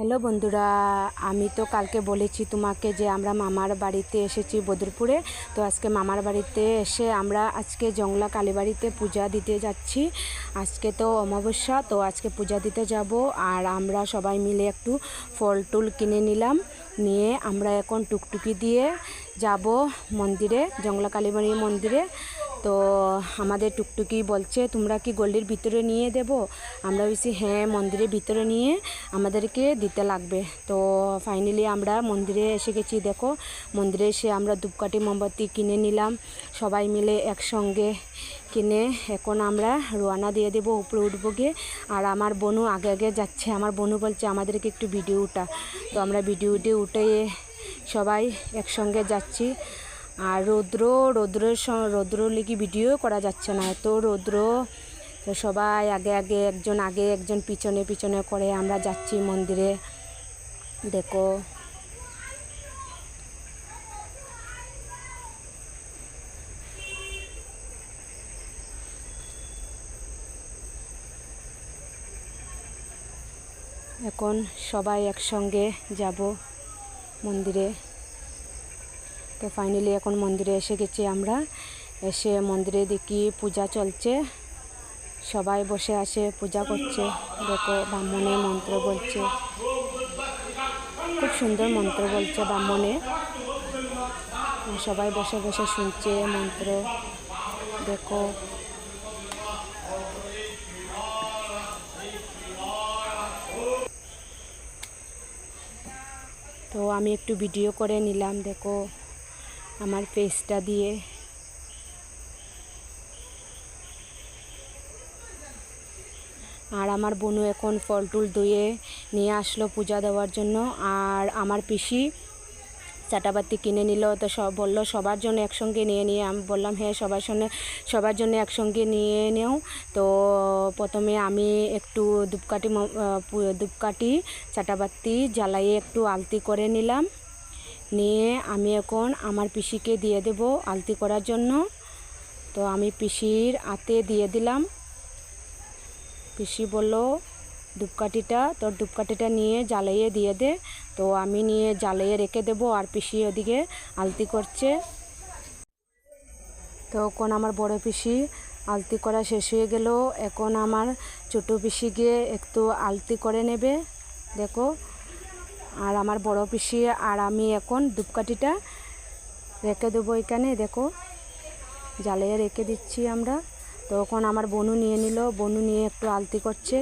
Hello বন্ধুরা, আমি তো কালকে বলেছি তোমাকে যে আমরা মামার বাড়িতে এসেছি বদরপুরে। তো আজকে মামার বাড়িতে এসে আমরা আজকে জংলা কালীবাড়িতে পূজা দিতে যাচ্ছি। আজকে তো অমাবস্যা, তো আজকে পূজা দিতে যাব। আর আমরা সবাই মিলে একটু ফল টুল কিনে নিলাম। নিয়ে আমরা এখন টুকটুকি দিয়ে যাব মন্দিরে, জংলা কালীবাড়ি মন্দিরে। তো আমাদের টুকটুকি বলছে, তোমরা কি গলির ভিতরে নিয়ে দেব? আমরা বলছি হ্যাঁ মন্দিরের ভিতরে নিয়ে আমাদেরকে দিতে লাগবে। তো ফাইনালি আমরা মন্দিরে এসে গেছি, দেখো। মন্দিরে এসে আমরা ধূপকাঠি, মোমবাতি কিনে নিলাম। সবাই মিলে একসঙ্গে কিনে এখন আমরা রোয়ানা দিয়ে দেবো, উপরে উঠবো গিয়ে। আর আমার বোনু আগে আগে যাচ্ছে। আমার বোনু বলছে, আমাদেরকে একটু ভিডিও উঠা। তো আমরা ভিডিও উঠে উঠে সবাই একসঙ্গে যাচ্ছি। আর রৌদ্র রৌদ্রের রৌদ্র লেগে ভিডিও করা যাচ্ছে না। এত রৌদ্র। তো সবাই আগে আগে, একজন আগে, একজন পিছনে পিছনে করে আমরা যাচ্ছি মন্দিরে। দেখো। এখন সবাই একসঙ্গে যাব মন্দিরে। তো ফাইনালি এখন মন্দিরে এসে গেছি আমরা। এসে মন্দিরে দেখি পূজা চলছে। সবাই বসে আসে পূজা করছে। দেখো ব্রাহ্মণে মন্ত্র বলছে। খুব সুন্দর মন্ত্র বলছে ব্রাহ্মণে। সবাই বসে বসে শুনছে মন্ত্র। দেখো। তো আমি একটু ভিডিও করে নিলাম, দেখো। আমার ফেসটা দিয়ে। আর আমার বোনু এখন ফল টুল ধুয়ে নিয়ে আসলো পূজা দেওয়ার জন্য। আর আমার পিসি চাটাবাতি কিনে নিল, তো সব বলল, সবার জন্য একসঙ্গে নিয়ে নিয়ে। আমি বললাম হ্যাঁ সবার সঙ্গে সবার জন্য একসঙ্গে নিয়ে নেও। তো প্রথমে আমি একটু ধূপকাঠি ধূপকাঠি, চাটাবাতি জ্বালাইয়ে একটু আলতি করে নিলাম। নিয়ে আমি এখন আমার পিসিকে দিয়ে দেব আলতি করার জন্য। তো আমি পিসির হাতে দিয়ে দিলাম। পিসি বলল, ধূপকাঠিটা, তোর ধূপকাঠিটা নিয়ে জ্বালাইয়ে দিয়ে দে। তো আমি নিয়ে জ্বালিয়ে রেখে দেবো আর পিসি ওদিকে আলতি করছে। তো এখন আমার বড় পিসি আলতি করা শেষ হয়ে গেল। এখন আমার ছোটো পিসি গিয়ে একটু আলতি করে নেবে। দেখো আর আমার বড় পিসি আর আমি এখন ধূপকাঠিটা রেখে দেবো এখানে, দেখো। জ্বালিয়ে রেখে দিচ্ছি আমরা। তো এখন আমার বনু নিয়ে নিল। বনু নিয়ে একটু আলতি করছে।